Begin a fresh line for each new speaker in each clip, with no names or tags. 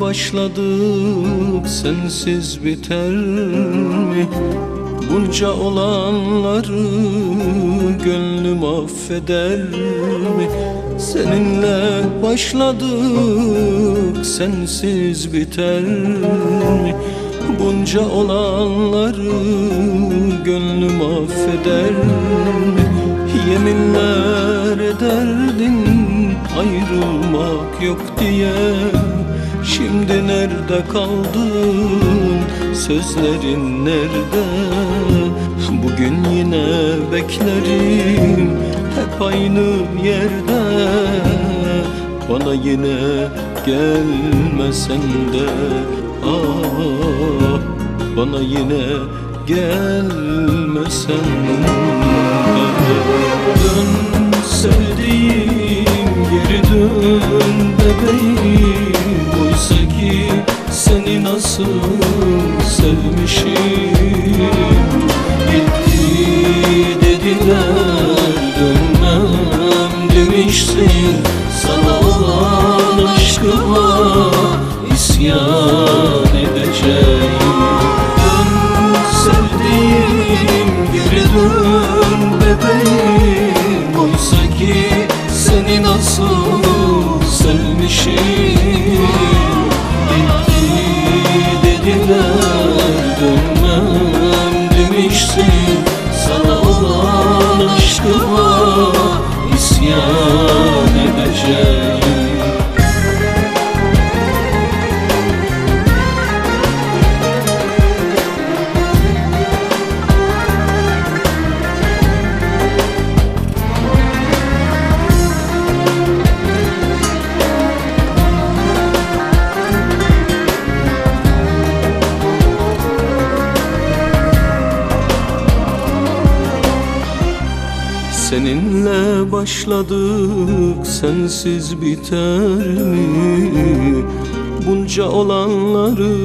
başladık sensiz biter mi? Bunca olanları gönlüm affeder mi? Seninle başladık sensiz biter mi? Bunca olanları gönlüm affeder mi? Yeminler ederdin ayrılmak yok diye Şimdi nerede kaldın? Sözlerin nerede? Bugün yine beklerim hep aynı yerde. Bana yine gelmesen de ah Bana yine gelmesen de. Dön dön bebeğim Oysa ki seni nasıl sevmişim. Gitti dediler dönmem demişsin Sana olan aşkıma isyan edeceğim. Dön sevdiğim geri dön olan Seninle başladık sensiz biter mi? Bunca olanları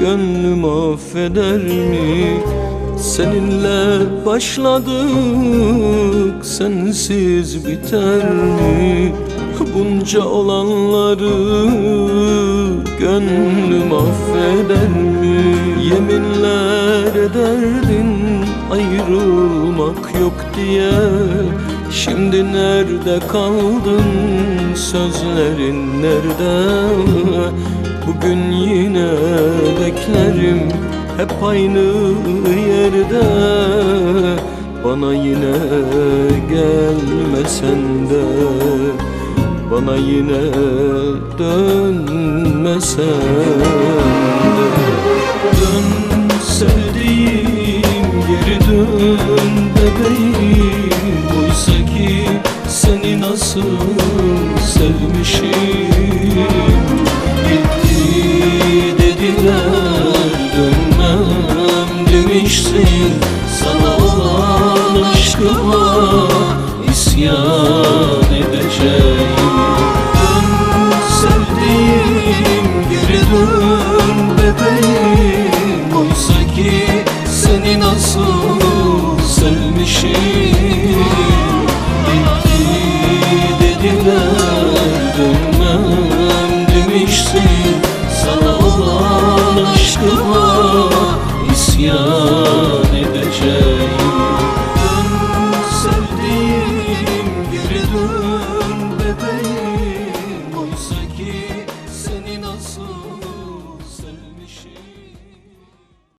gönlüm affeder mi? Seninle başladık sensiz biter mi? Bunca olanları gönlüm affeder mi? Yeminler ederdin ayrılmak yok diye. Şimdi nerede kaldın sözlerin nerede? Bugün yine beklerim hep aynı yerde. Bana yine gelmesen de Bana yine dönmesen de. Dön sevdiğim geri dön bebeğim Oysa ki seni nasıl sevmişim. Gitti dediler dönmem demişsin. Sana olan aşkıma isyan edeceğim işim Bitti dediler dönmem demişsin Sana olan aşkıma isyan edeceğim Dön sevdiğim geri dön bebeğim.